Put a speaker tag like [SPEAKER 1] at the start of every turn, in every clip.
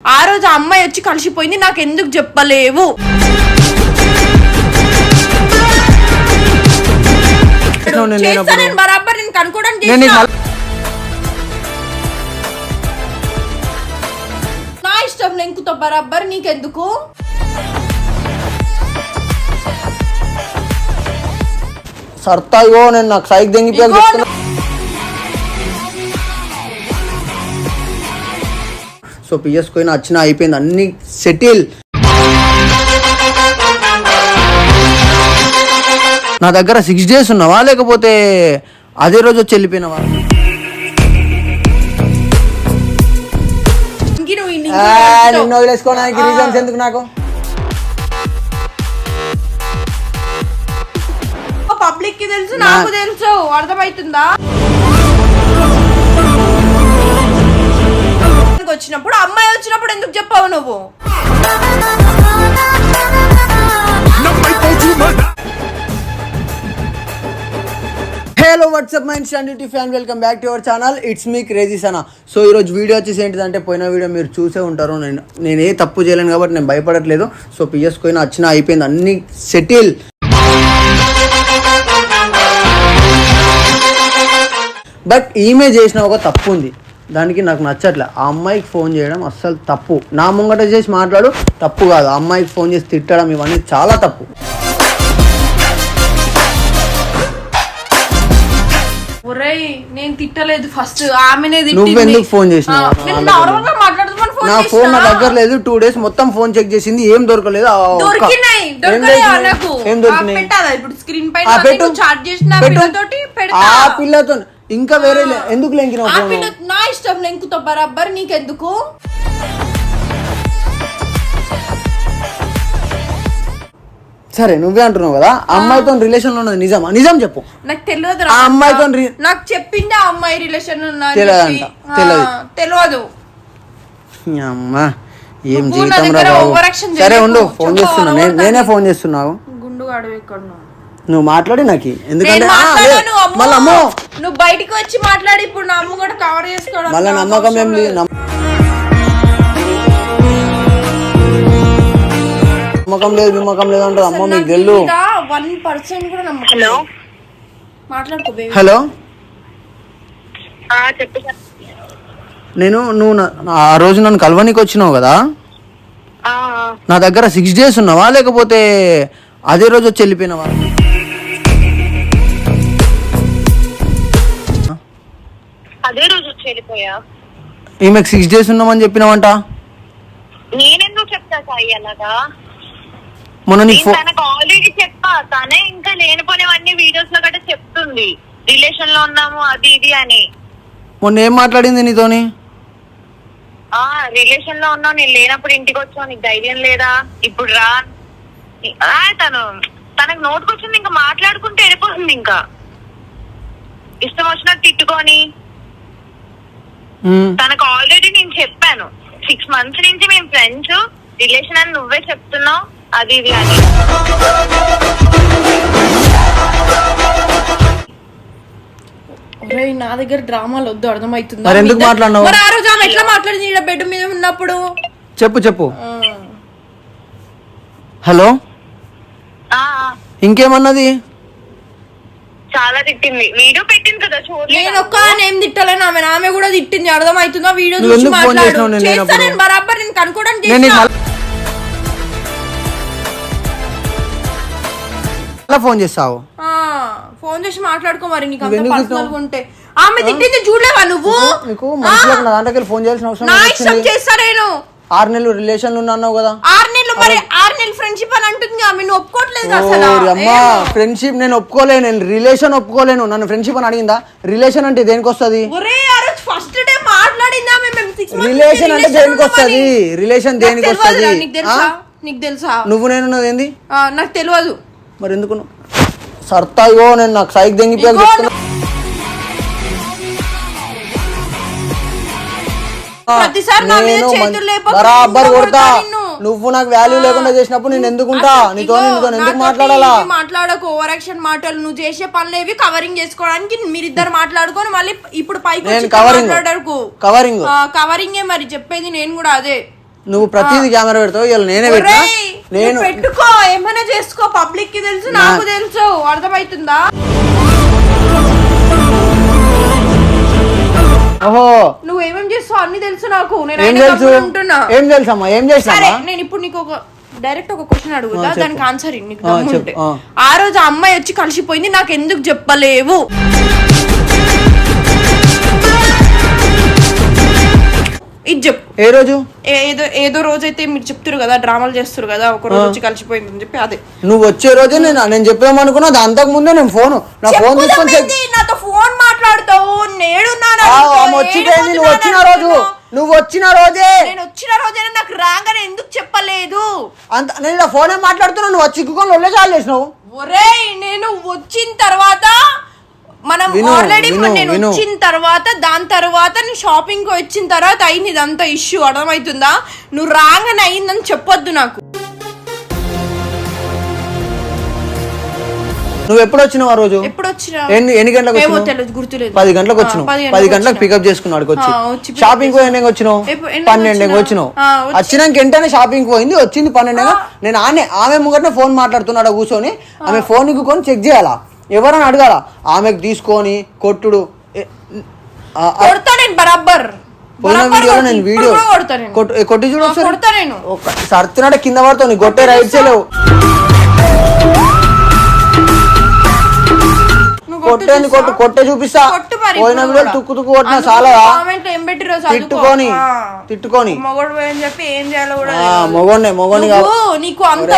[SPEAKER 1] ఆ రోజు ఆ అమ్మాయి వచ్చి కలిసిపోయింది నాకు ఎందుకు చెప్పలేవు
[SPEAKER 2] నేను
[SPEAKER 1] చేస్తా బరాబర్ నేను కనుక్కోవడానికి
[SPEAKER 2] నేను నీకు
[SPEAKER 1] నా ఇష్టం లెంకుతో బరాబర్ నీకెందుకు?
[SPEAKER 2] సర్తా ఇగో నేను నాకు సైక్ దెంగిపోయాక చెప్తున్నా. సో పిఎస్ కోయిన వచ్చిన అయిపోయింది. అన్ని సెటిల్. నా దగ్గర సిక్స్ డేస్ ఉన్నావా? లేకపోతే అదే రోజు వచ్చి వెళ్ళిపోయినావా? నిన్ను. వదిలేసుకోవడానికి రీజన్స్ ఎందుకు నాకు?
[SPEAKER 1] పబ్లిక్కి తెలుసు నాకు తెలుసు. అర్థమవుతుందా? వచ్చినప్పుడు అమ్మాయి వచ్చినప్పుడు ఎందుకు చెప్పావు నువ్వు?
[SPEAKER 2] Hello what's up my ఇన్స్టాండిటీ fan welcome back to our channel it's me crazy Sana so ఈరోజు వీడియో వచ్చేసి ఏంటిదంటే పోయిన వీడియో మీరు చూసే ఉంటారు. నేను నేను ఏ తప్పు చేయలేను కాబట్టి నేను భయపడట్లేదు. సో పిఎస్ పోయినా వచ్చిన అయిపోయింది. అన్ని సెటిల్ బట్ ఈమె చేసిన ఒక తప్పు ఉంది. దానికి నాకు నచ్చట్లే. ఆ అమ్మాయికి ఫోన్ చేయడం అస్సలు తప్పు. నా ముంగట చేసి మాట్లాడు తప్పు కాదు. ఆ అమ్మాయికి ఫోన్ చేసి తిట్టడం ఇవన్నీ చాలా తప్పు.
[SPEAKER 1] నేను తిట్టలేదు ఫస్ట్. ఆమెనే
[SPEAKER 2] నువ్వెందుకు ఫోన్ చేసినావు? నా ఫోన్ నా దగ్గర లేదు. టూ డేస్ మొత్తం ఫోన్ చెక్ చేసింది. ఏం దొరకలేదు. ఏం దొరికినాయి? పెట్టు. ఆ పిల్లతో ఇంకా వేరే లే- ఎందుకు లెంకినావు
[SPEAKER 1] ఆ
[SPEAKER 2] ఫోన్
[SPEAKER 1] పిల్ల నా ఇష్టం లెంకుతో బరాబర్ నీకెందుకు?
[SPEAKER 2] సరే నువ్వే అంటున్నావు కదా? అమ్మాయితో రిలేషన్లో ఉన్నది నిజమా? నిజం చెప్పు.
[SPEAKER 1] నాకు తెలియదు
[SPEAKER 2] ఆ అమ్మాయితో
[SPEAKER 1] నాకు చెప్పింది ఆ అమ్మాయి రిలేషన్
[SPEAKER 2] తెలియదు.
[SPEAKER 1] తెలియదు.
[SPEAKER 2] అమ్మా ఏం జీవితం రా బాబు? సరే. ఉండు ఫోన్ చేస్తున్నా. నేను- ఫోన్ చేస్తున్నావు.
[SPEAKER 1] గుండు నువ్వు?
[SPEAKER 2] మాట్లాడి నాకు. ఎందుకంటే. మళ్ళీ అమ్మో.
[SPEAKER 1] నువ్వు బయటికి వచ్చి మాట్లాడి ఇప్పుడు నా అమ్మ కూడా కవర్ చేసుకోవడం
[SPEAKER 2] మళ్ళీ నమ్మకం ఏం. నమ్మకం లేదు నమ్మకం లేదు అంటారు. అమ్మో మీకు
[SPEAKER 1] నాకు
[SPEAKER 2] తెలు
[SPEAKER 1] వన్ పర్సెంట్ కూడా నమ్మకం. మాట్లాడుకో
[SPEAKER 2] హలో.
[SPEAKER 3] ఆ, చెప్పు సార్.
[SPEAKER 2] నేను నువ్వు నా- ఆ రోజు నన్ను కలవనీకి వచ్చినావు కదా?
[SPEAKER 3] ఆ,
[SPEAKER 2] నా దగ్గర సిక్స్ డేస్ ఉన్నావా? లేకపోతే అదే రోజు వచ్చి వెళ్ళిపోయినావా?
[SPEAKER 3] అదే రోజు వచ్చి వెళ్ళిపోయా.
[SPEAKER 2] ఈమెకు సిక్స్ డేస్ ఉన్నామని చెప్పినావంట?
[SPEAKER 3] నేనెందుకు చెప్తా సాయి అలాగా?
[SPEAKER 2] మొన్న నీకు
[SPEAKER 3] నేను
[SPEAKER 2] ఫో
[SPEAKER 3] తనకు ఆల్రెడీ చెప్పా. తనే ఇంకా లేనిపోయినవన్నీ వీడియోస్లో గట్రా చెప్తుంది. రిలేషన్లో ఉన్నాము అది ఇది అని.
[SPEAKER 2] మొన్న ఏం మాట్లాడింది నీతోని?
[SPEAKER 3] ఆ రిలేషన్లో ఉన్నావు నేను లేనప్పుడు ఇంటికి వచ్చావు నీకు ధైర్యం లేదా? ఇప్పుడు రా. ఆ, తను తనకు నోటుకొచ్చింది ఇంకా మాట్లాడుకుంటే వెళ్ళిపోతుంది ఇంకా. ఇష్టం వచ్చినట్టు తిట్టుకొని. తనకు ఆల్రెడీ నేను చెప్పాను. సిక్స్ మంత్స్ నుంచి మేము ఫ్రెండ్స్ రిలేషన్ అని నువ్వే చెప్తున్నావు అది ఇది అని.
[SPEAKER 1] ఒరేయ్ నా దగ్గర డ్రామాలు వద్దు అర్థమవుతుందా?
[SPEAKER 2] మరి ఎందుకు
[SPEAKER 1] మీ ఇద్దరు-
[SPEAKER 2] మాట్లాడినావు?
[SPEAKER 1] మరి ఆ రోజు ఆమె ఎట్లా మాట్లాడింది? ఈడ బెడ్ మీద ఉన్నప్పుడు?
[SPEAKER 2] చెప్పు చెప్పు.
[SPEAKER 1] ఆ.
[SPEAKER 2] హలో
[SPEAKER 3] ఆ,
[SPEAKER 2] ఇంకేమన్నది?
[SPEAKER 3] చాలా తిట్టింది. వీడియో పెట్టింది కదా చూడలేదు?
[SPEAKER 1] నేను ఒక్క తిట్టలేను ఆమె ఆమె కూడా తిట్టింది అర్థమవుతుందా? వీడియో
[SPEAKER 2] నువ్వు
[SPEAKER 1] చూసి
[SPEAKER 2] ఎందుకు ఫోన్
[SPEAKER 1] మాట్లాడు.
[SPEAKER 2] చేసినావు నేను
[SPEAKER 1] చేస్తా
[SPEAKER 2] లేనప్పుడు?
[SPEAKER 1] నేను బరాబర్ నేను కనుక్కోవడానికి
[SPEAKER 2] నేను నీకు
[SPEAKER 1] చేస్తా.
[SPEAKER 2] మళ్ళా మళ్ళా ఫోన్ చేస్తావు?
[SPEAKER 1] ఆ, ఫోన్ చేసి మాట్లాడుకో మరి నీకు అంత
[SPEAKER 2] నువ్వెందుకు
[SPEAKER 1] పర్సనల్
[SPEAKER 2] తిట్టావు?
[SPEAKER 1] ఉంటే. ఆమె తిట్టింది చూడలేవా నువ్వు?
[SPEAKER 2] నీకు మనుషులకు నా దాంట్లోకి వెళ్ళి ఫోన్ చేయాల్సిన అవసరం
[SPEAKER 1] నా ఇష్టం? చేస్తా నేను.
[SPEAKER 2] ఆరు నెలలు రిలేషన్లో అన్నావు కదా.
[SPEAKER 1] ఆరు మరి ఆరు నెలలు ఫ్రెండ్షిప్ అని అంటుంది ఆమె నువ్వు ఒప్పుకోవట్లేదు అసలు.
[SPEAKER 2] ఓరి అమ్మా
[SPEAKER 1] ఏమో.
[SPEAKER 2] ఫ్రెండ్షిప్ నేను ఒప్పుకోలేను నేను రిలేషన్ ఒప్పుకోలేను. నన్ను ఫ్రెండ్షిప్ అని అడిగిందా? రిలేషన్ అంటే దేనికి వస్తుంది?
[SPEAKER 1] ఒరే ఆ రోజు ఫస్ట్ డే మాట్లాడిందా మేము
[SPEAKER 2] రిలేషన్ అంటే దేనికి వస్తుంది. రిలేషన్
[SPEAKER 1] నాకు
[SPEAKER 2] దేనికి వస్తుంది?
[SPEAKER 1] నీకు తెలుసా? నీకు తెలుసా?
[SPEAKER 2] నువ్వు నేను ఏంది?
[SPEAKER 1] నాకు తెలియదు
[SPEAKER 2] మరి ఎందుకు నువ్వు? సర్తా ఇగో నేను నాకు సైక్ దెంగిపోయాక
[SPEAKER 1] ఇగో
[SPEAKER 2] చెప్తున్నా
[SPEAKER 1] ప్రతిసారి నా మీద
[SPEAKER 2] నేను
[SPEAKER 1] చేతులు
[SPEAKER 2] మం-
[SPEAKER 1] లేపకు,
[SPEAKER 2] బరాబర్ కొడతా. నువ్వు నాకు వాల్యూ లేకుండా చేసినప్పుడు నేను ఎందుకుంటా? నీతో ఎందుకు మాట్లాడాలా?
[SPEAKER 1] మాట్లాడకు? ఓవర్ యాక్షన్ మాటలు నువ్వు చేసే పనులేవి కవరింగ్ చేసుకోవడానికి మీరిద్దరు మాట్లాడుకొని మళ్ళీ ఇప్పుడు పైకి. మాట్లాడకు.
[SPEAKER 2] కవరింగ్
[SPEAKER 1] కవరింగే మరి? చెప్పేది నేను కూడా అదే.
[SPEAKER 2] నువ్వు ప్రతిదీ కెమెరా పెడతావు? ఇలా నేనే పెట్టా నేను
[SPEAKER 1] పెట్టుకో. ఏమైనా చేసుకో. పబ్లిక్కి తెలుసు నాకు తెలుసు. అర్థమవుతుందా?
[SPEAKER 2] ఓహో
[SPEAKER 1] నువ్వు ఏమేం చేస్తావు అన్ని తెలుసు నాకు. నేను
[SPEAKER 2] ఏం
[SPEAKER 1] అయినా
[SPEAKER 2] తెలుసు?
[SPEAKER 1] గమ్మున ఉంటున్నా
[SPEAKER 2] ఏం తెలుసమ్మా? ఏం
[SPEAKER 1] సరే
[SPEAKER 2] చేసినా
[SPEAKER 1] నేను ఇప్పుడు నీకు ఒక డైరెక్ట్ ఒక క్వశ్చన్ అడుగుతా.
[SPEAKER 2] చెప్పు.
[SPEAKER 1] దానికి ఆన్సర్ నీకు
[SPEAKER 2] ఆ,
[SPEAKER 1] దమ్ముంటే.
[SPEAKER 2] చెప్పు, ఆ.
[SPEAKER 1] ఆ రోజు ఆ అమ్మాయి వచ్చి కలిసిపోయింది నాకు ఎందుకు చెప్పలేవు? ఇది చెప్పు.
[SPEAKER 2] ఏ రోజు?
[SPEAKER 1] ఏ- ఏదో ఏదో రోజైతే మీరు చెప్తారు కదా డ్రామాలు చేస్తారు కదా ఒక రోజు వచ్చి కలిసిపోయింది అని చెప్పి అదే.
[SPEAKER 2] నువ్వు వచ్చే రోజే నేను నేను చెప్పాము అనుకున్నా అది అంతకు ముందే నేను ఫోన్. నా ఫోన్ తీసుకొని చెక్?
[SPEAKER 1] నాతో ఫోన్ మాట్లాడతావు నేడున్నాను
[SPEAKER 2] ఆమె వచ్చిపోయింది నువ్వు వచ్చిన రోజు. నువ్వు వచ్చిన రోజే.
[SPEAKER 1] నేను వచ్చిన రోజే నాకు రాగానే ఎందుకు చెప్పలేదు?
[SPEAKER 2] అంత నేను ఫోనే మాట్లాడుతున్నా నువ్వు వచ్చి చిక్కుకొని ఒళ్ళే చాలు చేసినావు.
[SPEAKER 1] ఒరేయ్ నేను వచ్చిన తర్వాత మనం ఆల్రెడీ నేను. వచ్చిన తర్వాత దాని తర్వాత నేను షాపింగ్కి వచ్చిన తర్వాత అయింది ఇదంతా ఇష్యూ అర్థమవుతుందా? నువ్వు రాగానే అయిందని చెప్పొద్దు నాకు.
[SPEAKER 2] నువ్వు ఎప్పుడు వచ్చినావు ఆ రోజు?
[SPEAKER 1] ఎప్పుడు వచ్చినా
[SPEAKER 2] ఎన్ని ఎన్ని గంటలకు
[SPEAKER 1] ఏమో
[SPEAKER 2] వచ్చినావు?
[SPEAKER 1] తెలియదు గుర్తులేదు.
[SPEAKER 2] పది గంటలకు వచ్చినావు.
[SPEAKER 1] పది
[SPEAKER 2] పది గంటలకు. పికప్ చేసుకున్నాడు వచ్చి.
[SPEAKER 1] ఆ, వచ్చి pick
[SPEAKER 2] షాపింగ్ పోయి వచ్చినావు? పన్నెండు
[SPEAKER 1] వచ్చినా?
[SPEAKER 2] వచ్చినావు?
[SPEAKER 1] ఆ, వచ్చి-
[SPEAKER 2] వచ్చినాక వెంటనే షాపింగ్ పోయింది వచ్చింది పన్నెండు నేను ఆమె ఆమె ముంగటనే ఫోన్ మాట్లాడుతున్నాడు కూర్చొని? ఆమె ఫోన్ కొని చెక్ చేయాలా? ఎవరని అడగాల? ఆమెకు తీసుకొని కొట్టుడు. ఏ- ఆ, ఆ,
[SPEAKER 1] కొడతా నేను బరాబర్.
[SPEAKER 2] పోయిన
[SPEAKER 1] బరాబర్
[SPEAKER 2] వీడియోలో
[SPEAKER 1] కొడతా.
[SPEAKER 2] నేను
[SPEAKER 1] ఇప్పుడు
[SPEAKER 2] వీడియో
[SPEAKER 1] కూడా కొడతా నేను.
[SPEAKER 2] కొట్టు ఏ, కొట్టి చూడు
[SPEAKER 1] ఆ,
[SPEAKER 2] ఒకసారి.
[SPEAKER 1] కొడతా నేను.
[SPEAKER 2] ఒక సర్తినాడ కింద పడుతుంది గొట్టే రైట్ చేయలేవు
[SPEAKER 1] నువ్వు
[SPEAKER 2] కొట్టేంది కొట్టు? కొట్టే చూపిస్తా
[SPEAKER 1] కొట్టు మరి
[SPEAKER 2] పోయిన వీడియోలు. తుక్కు తుక్కు కొట్టినా చాలా. తిట్టుకొని. తిట్టుకొని
[SPEAKER 1] మొగడు పోయని చెప్పి ఏం చేయాలో కూడా.
[SPEAKER 2] మొగోడినే మొగోని
[SPEAKER 1] నీకు అంత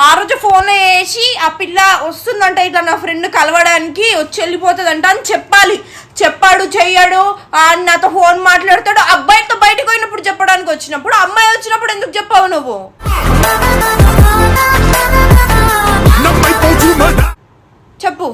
[SPEAKER 1] ఆ రోజు ఫోన్ చేసి ఆ పిల్ల వస్తుందంట ఇట్లా నా ఫ్రెండ్ కలవడానికి వచ్చి వెళ్ళిపోతుందంట అని చెప్పాలి చెప్పాడు చెయ్యడు ఆ నాతో ఫోన్ మాట్లాడతాడు అబ్బాయితో బయటకు పోయినప్పుడు చెప్పడానికి వచ్చినప్పుడు అమ్మాయి వచ్చినప్పుడు ఎందుకు చెప్పావు నువ్వు చెప్పు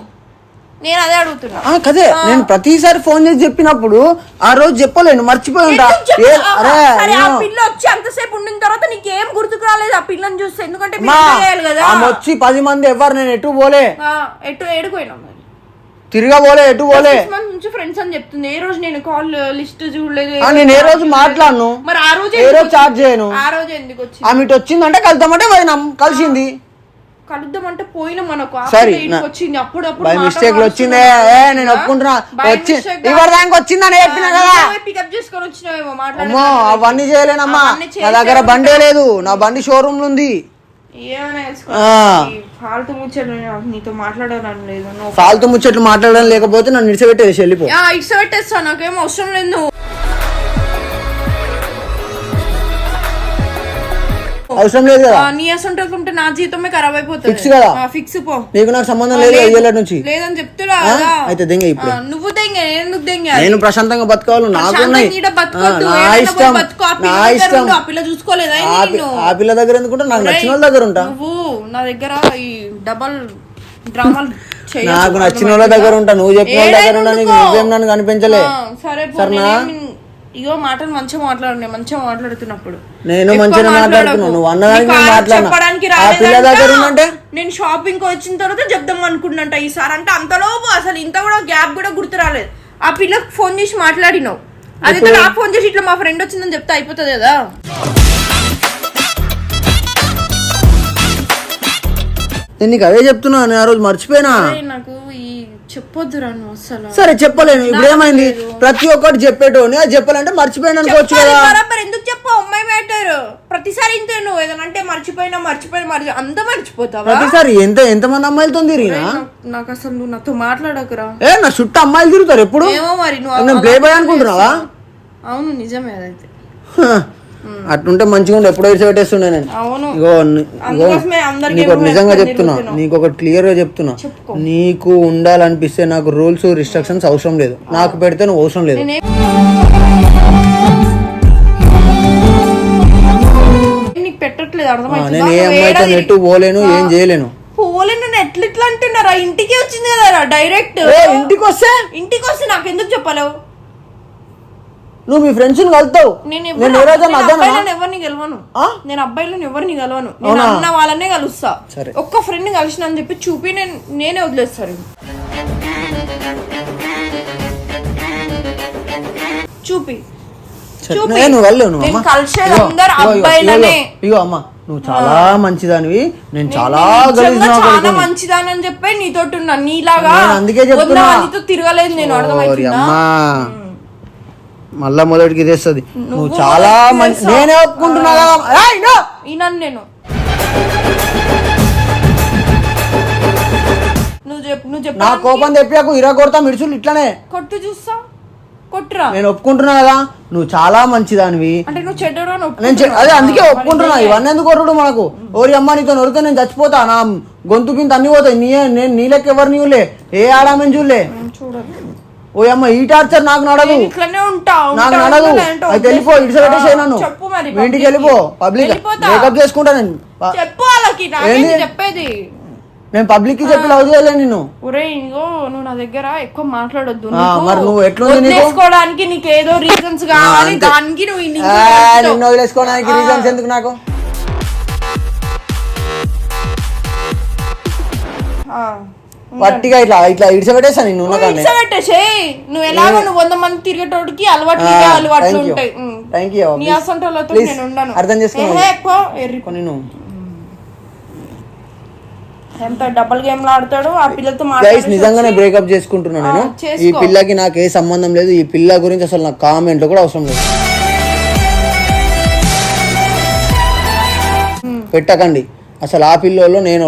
[SPEAKER 1] నేను అదే అడుగుతున్నా.
[SPEAKER 2] ఆ, కదే. నేను ప్రతిసారి ఫోన్ చేసి చెప్పినప్పుడు ఆ రోజు చెప్పలేను మర్చిపోయి ఉంటా
[SPEAKER 1] ఎందుకు చెప్పు?
[SPEAKER 2] ఏ- అరే
[SPEAKER 1] సరే ఆ
[SPEAKER 2] నేను-
[SPEAKER 1] పిల్ల వచ్చి అంతసేపు ఉండిన తర్వాత నీకేం గుర్తుకు రాలేదు ఆ పిల్లని చూస్తే? ఎందుకంటే మీరు చేయాలి కదా.
[SPEAKER 2] ఆమె వచ్చి పది మంది ఎవరు నేను ఎటు పోలే.
[SPEAKER 1] ఆ, ఎటు ఏడుకోయినావు మరి?
[SPEAKER 2] తిరిగా పోలే ఎటు పోలే.
[SPEAKER 1] నుంచి ఫ్రెండ్స్ అని చెప్తుంది. ఏ రోజు నేను కాల్ లిస్ట్ చూడలేదు
[SPEAKER 2] ఆ, నేను ఏ రోజు మాట్లాడను?
[SPEAKER 1] మరి ఆ రోజు
[SPEAKER 2] ఏ
[SPEAKER 1] ఎందుకు
[SPEAKER 2] రోజు చార్జ్ చేయను?
[SPEAKER 1] ఆ రోజు ఎందుకు వచ్చింది?
[SPEAKER 2] ఆమె ఇటు వచ్చిందంటే కలుద్దామంటే పోయినాం కలిసింది.
[SPEAKER 1] కలుద్దామంటే పోయిన మనకు.
[SPEAKER 2] సరే,
[SPEAKER 1] వచ్చింది అప్పుడు
[SPEAKER 2] బై మిస్టేక్ వచ్చిందే ఏ నేను ఒప్పుకుంటున్నా. వచ్చి ఇవాళ దానికి వచ్చిందని చెప్పిన కదా.
[SPEAKER 1] పికప్ చేసుకొని వచ్చినావేమో
[SPEAKER 2] అమ్మో అవన్నీ చేయలేనమ్మా. నా దగ్గర బండే లేదు. నా బండి షోరూమ్ ఉంది. ఆ.
[SPEAKER 1] ఈ ఫాల్తు ముచ్చట్లు నీతో లేదు. నువ్వు
[SPEAKER 2] ఫాల్తు ముచ్చట్లు మాట్లాడడం లేకపోతే నన్ను నిడిచిపెట్టేసి వెళ్ళిపో
[SPEAKER 1] పెట్టేస్తా నాకేం అవసరం లేదు
[SPEAKER 2] అవసరం లేదు కదా?
[SPEAKER 1] నీ ఉంటే నా జీవితమే ఖరాబ్ అయిపోతుంది.
[SPEAKER 2] Fix కదా?
[SPEAKER 1] ఫిక్స్ పో.
[SPEAKER 2] నీకు నాకు సంబంధం లేదు. ఏళ్ళ నుంచి?
[SPEAKER 1] లేదని చెప్తున్నా.
[SPEAKER 2] అయితే దెంగ ఇప్పుడు.
[SPEAKER 1] నువ్వు దెంగ నేను ఎందుకు దెంగ
[SPEAKER 2] నేను ప్రశాంతంగా బతకాలి నాకు నా ఇష్టం. నా ఇష్టం.
[SPEAKER 1] ఆ పిల్ల చూసుకోలేదా
[SPEAKER 2] ఆ పిల్ల దగ్గర ఎందుకుంటా? నాకు నచ్చిన వాళ్ళ దగ్గర ఉంటా.
[SPEAKER 1] నువ్వు నా దగ్గర ఈ డబల్ డ్రామాలు.
[SPEAKER 2] నాకు నచ్చిన వాళ్ళ దగ్గర ఉంటా. నువ్వు చెప్పిన వాళ్ళ దగ్గర ఉంటా నీకు నువ్వేం నన్ను కనిపించలే.
[SPEAKER 1] సరే
[SPEAKER 2] సరేనా?
[SPEAKER 1] ఇగో మాటలు మంచిగా మాట్లాడు నేను మంచిగా మాట్లాడుతున్నప్పుడు.
[SPEAKER 2] నేను మంచిగా
[SPEAKER 1] మాట్లాడకు.
[SPEAKER 2] మాట్లాడుతున్నా నువ్వు అన్నదానికి
[SPEAKER 1] నీకు
[SPEAKER 2] నేను
[SPEAKER 1] ఆ
[SPEAKER 2] మాట్లాడినా?
[SPEAKER 1] చెప్పడానికి రాలేదంట. నేను షాపింగ్ వచ్చిన తర్వాత చెప్దాం అనుకుంటున్నంట ఈసారి. అంటే అంతలోపు అసలు ఇంత కూడా గ్యాప్ కూడా గుర్తు రాలేదు. ఆ పిల్లకి ఫోన్ చేసి మాట్లాడినావు. అదైతే నాకు ఫోన్ చేసి ఇట్లా మా ఫ్రెండ్ వచ్చిందని చెప్తే అయిపోతుంది కదా?
[SPEAKER 2] నేను నీకు అదే చెప్తున్నా నేను ఆ రోజు మర్చిపోయినా.
[SPEAKER 1] నాకు చెప్పొద్దురా నువ్వు అసలు.
[SPEAKER 2] సరే చెప్పలేను. ఇప్పుడు ఏమైంది ప్రతి ఒక్కటి చెప్పేటోని. అది చెప్పాలంటే మర్చిపోయాను అనుకోవచ్చు కదా.
[SPEAKER 1] బరాబర్ ఎందుకు చెప్పావు అమ్మాయి మ్యాటర్ ప్రతిసారి ఇంతే నువ్వు. ఏదైనా అంటే మర్చిపోయినా మర్చిపోయినా మర్చి అంత మర్చిపోతావా?
[SPEAKER 2] ప్రతిసారి ఎంత ఎంతమంది అమ్మాయిలతో తిరిగినా?
[SPEAKER 1] నాకు- అసలు నువ్వు నాతో మాట్లాడకురా.
[SPEAKER 2] ఏ నా చుట్టూ అమ్మాయిలు తిరుగుతారు ఎప్పుడు?
[SPEAKER 1] ఏమో మరి నువ్వు
[SPEAKER 2] ప్లే బాయ్ అనుకుంటున్నావా?
[SPEAKER 1] అవును నిజమే అదైతే.
[SPEAKER 2] అట్లుంటే మంచిగా ఉండే ఎప్పుడో ఇడిచి పెట్టేస్తుండే నేను. ఇగో నీకు
[SPEAKER 1] ఏమో
[SPEAKER 2] నిజంగా చెప్తున్నా. నీకు ఒకటి క్లియర్గా చెప్తున్నా. నీకు ఉండాలనిపిస్తే నాకు రూల్స్ రిస్ట్రిక్షన్స్ అవసరం లేదు. నాకు పెడితే నువ్వు అవసరం లేదు.
[SPEAKER 1] నేనే నీకు
[SPEAKER 2] ఏ అమ్మాయితో నెట్టు పోలేను ఏం చేయలేను.
[SPEAKER 1] పోలే నన్ను ఎట్లా ఇట్లా అంటున్నారా? ఇంటికి వచ్చింది కదా డైరెక్ట్
[SPEAKER 2] ఇంటికి వస్తే
[SPEAKER 1] ఇంటికి వస్తే నాకు ఎందుకు చెప్పలేవు?
[SPEAKER 2] నువ్వు మీ ఫ్రెండ్స్ కలుతావు
[SPEAKER 1] నేను
[SPEAKER 2] ఏ రోజు
[SPEAKER 1] నేను
[SPEAKER 2] అర్థమా
[SPEAKER 1] అబ్బాయిలను ఎవరిని గెలవను? నేను అబ్బాయిలను ఎవరిని గెలవను. నేను అన్న వాళ్ళనే కలుస్తా.
[SPEAKER 2] సరే.
[SPEAKER 1] ఒక్క ఫ్రెండ్ కలిసిన అని చెప్పి చూపి నేను నేనే వదిలేస్తాను. చూపి.
[SPEAKER 2] ఇగో, అమ్మ. నువ్వు చాలా మంచిదానివి. నేను చాలా నా
[SPEAKER 1] చాలా
[SPEAKER 2] కొడుకుని.
[SPEAKER 1] మంచిదానని చెప్పి నీతోటి ఉన్నా. నీలాగా
[SPEAKER 2] అందుకే చెప్తున్నా.
[SPEAKER 1] తిరగలేదు నేను.
[SPEAKER 2] అమ్మా. మళ్ళా మొదటికి ఇదేస్తుంది. నువ్వు చాలా మంచి. నేనే ఒప్పుకుంటున్నా నో!
[SPEAKER 1] నేను. నువ్వు చెప్పు నువ్వు చెప్పు.
[SPEAKER 2] నా కోపం తెప్పాకు ఇరా కొడతా మిడుచులు ఇట్లనే.
[SPEAKER 1] కొట్టు చూస్తా. కొట్టురా.
[SPEAKER 2] నేను ఒప్పుకుంటున్నా కదా? నువ్వు చాలా మంచిదానివి.
[SPEAKER 1] అంటే నువ్వు చెడ్డరా
[SPEAKER 2] నేను చె- అదే అందుకే ఒప్పుకుంటున్నా. ఇవన్నీ ఎందుకు కొట్టుడు మనకు? ఓరి అమ్మ నీతో నొరితే నేను చచ్చిపోతా. నా గొంతు కింద అన్ని పోతాయి. నీ నేను నీళ్ళకి ఎవరు నీవులే ఏ ఆడామని చూడలే? ఓ అమ్మ ఈ టార్చర్ నాకు నడదు
[SPEAKER 1] ఇట్లనే ఉంటా
[SPEAKER 2] నాకు నడదు అయితే వెళ్ళిపో ఇటు పెట్టేసే నన్ను
[SPEAKER 1] చెప్పు మరి
[SPEAKER 2] ఇంటికి వెళ్ళిపో. పబ్లిక్. బ్రేకప్ చేసుకుంటా నేను ప-
[SPEAKER 1] చెప్పు వాళ్ళకి నాకేంటి
[SPEAKER 2] ఏంది?
[SPEAKER 1] చెప్పేది
[SPEAKER 2] నేను పబ్లిక్కి చెప్పి లవ్ చేయలే నిన్ను
[SPEAKER 1] ఒరే ఇగో నువ్వు నా దగ్గర ఎక్కువ మాట్లాడొద్దు
[SPEAKER 2] మరి నువ్వు ఎట్లుంది నీకు?
[SPEAKER 1] వదిలేసుకోవడానికి నీకు ఏదో రీజన్స్ కావాలి. దానికి నువ్వు.
[SPEAKER 2] నిన్ను వదిలేసుకోవడానికి రీజన్స్ ఎందుకు నాకు
[SPEAKER 1] ఆ.
[SPEAKER 2] పట్టిగా ఇట్లా ఇట్లా ఇడిచి పెట్టేసా నిన్ను ఉన్న కానీ
[SPEAKER 1] ఇడ్సబెట్టేసేయ్. నువ్వు ఎలాగో నువ్వు వంద మంది తిరిగేటోడికి అలవాట్లు ఇవే అలవాట్లు ఉంటాయి.
[SPEAKER 2] థ్యాంక్ యూ
[SPEAKER 1] నీ అసంటోళ్ళతో నేను ఉండను.
[SPEAKER 2] అర్థం కొన్ని నువ్వు.
[SPEAKER 1] ఎంత డబల్ గేమ్ ఆడతాడు ఆ పిల్లతో
[SPEAKER 2] నిజంగానే బ్రేకప్ చేసుకుంటున్నా నేను.
[SPEAKER 1] చేసుకో.
[SPEAKER 2] ఈ పిల్లకి నాకు ఏ సంబంధం లేదు. ఈ పిల్ల గురించి అసలు నాకు కామెంట్లు కూడా అవసరం లేదు. పెట్టకండి. అసలు ఆ పిల్లోళ్ళు నేను